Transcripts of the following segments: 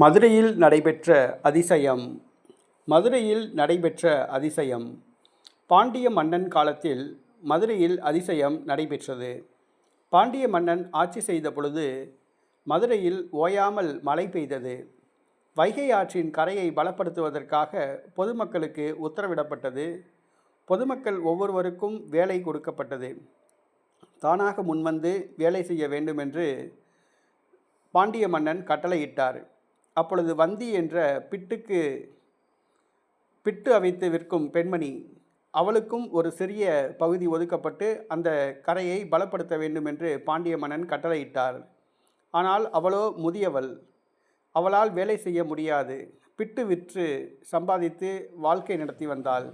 மதுரையில் நடைபெற்ற அதிசயம். மதுரையில் நடைபெற்ற அதிசயம். பாண்டிய மன்னன் காலத்தில் மதுரையில் அதிசயம் நடைபெற்றது. பாண்டிய மன்னன் ஆட்சி செய்த பொழுது மதுரையில் ஓயாமல் மழை பெய்தது. வைகை ஆற்றின் கரையை பலப்படுத்துவதற்காக பொதுமக்களுக்கு உத்தரவிடப்பட்டது. பொதுமக்கள் ஒவ்வொருவருக்கும் வேலை கொடுக்கப்பட்டது. தானாக முன்வந்து வேலை செய்ய வேண்டுமென்று பாண்டிய மன்னன் கட்டளையிட்டார். அப்பொழுது வந்தி என்ற பிட்டுக்கு பிட்டு அவைத்து விற்கும் பெண்மணி அவளுக்கும் ஒரு சிறிய பகுதி ஒதுக்கப்பட்டு அந்த கரையை பலப்படுத்த வேண்டும் என்று பாண்டிய மன்னன் கட்டளையிட்டார் ஆனால் அவளோ முதியவள். அவளால் வேலை செய்ய முடியாது. பிட்டு விற்று சம்பாதித்து வாழ்க்கை நடத்தி வந்தாள்.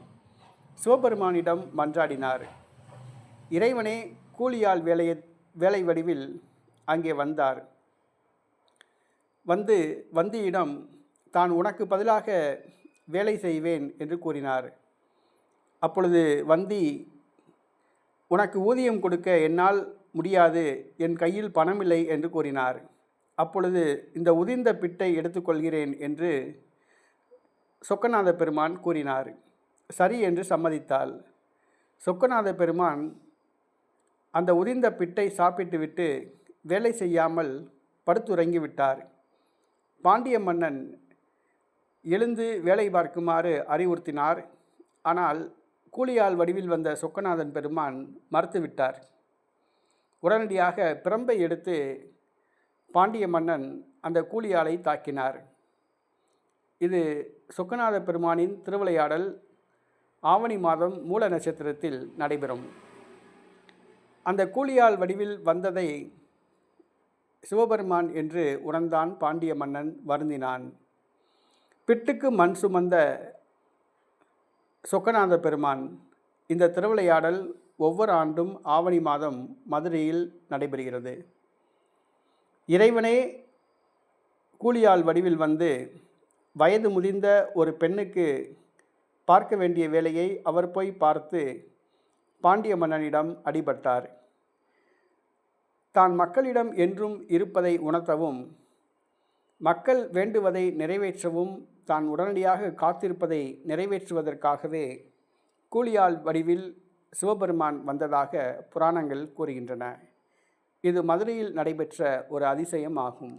சிவபெருமானிடம் மன்றாடினார். இறைவனே கூலியால் வேலையை வேலை வடிவில் அங்கே வந்தார். வந்து வந்தியிடம் தான் உனக்கு பதிலாக வேலை செய்வேன் என்று கூறினார். அப்பொழுது வந்தி உனக்கு ஊதியம் கொடுக்க என்னால் முடியாது என் கையில் பணமில்லை என்று கூறினார். அப்பொழுது இந்த உதிர்ந்த பிட்டை எடுத்துக்கொள்கிறேன் என்று சொக்கநாத பெருமான் கூறினார். சரி என்று சம்மதித்தாள். சொக்கநாத பெருமான் அந்த உதிர்ந்த பிட்டை சாப்பிட்டுவிட்டு வேலை செய்யாமல் படுத்துறங்கி விட்டார் பாண்டிய மன்னன் எழுந்து வேலை பார்க்குமாறு அறிவுறுத்தினார். ஆனால் கூலியால் வடிவில் வந்த சொக்கநாதன் பெருமான் மறுத்துவிட்டார். உடனடியாக பிரம்பை எடுத்து பாண்டிய மன்னன் அந்த கூலியாலை தாக்கினார். இது சொக்கநாத பெருமானின் திருவிளையாடல் ஆவணி மாதம் மூல நட்சத்திரத்தில் நடைபெறும். அந்த கூலியால் வடிவில் வந்ததை சிவபெருமான் என்று உணர்ந்தான் பாண்டிய மன்னன் வருந்தினான். பிட்டுக்கு மண் சுமந்த சொக்கநாத பெருமான் இந்த திருவிளையாடல் ஒவ்வொரு ஆண்டும் ஆவணி மாதம் மதுரையில் நடைபெறுகிறது. இறைவனே கூலியால் வடிவில் வந்து வயது முதிர்ந்த ஒரு பெண்ணுக்கு பார்க்க வேண்டிய வேலையை அவர் போய் பார்த்து பாண்டிய மன்னனிடம் அடிபட்டார். தான் மக்களிடம் என்றும் இருப்பதை உணர்த்தவும் மக்கள் வேண்டுவதை நிறைவேற்றவும் தான் உடனடியாக காத்திருப்பதை நிறைவேற்றுவதற்காகவே கூலியால் வடிவில் சிவபெருமான் வந்ததாக புராணங்கள் கூறுகின்றன. இது மதுரையில் நடைபெற்ற ஒரு அதிசயம் ஆகும்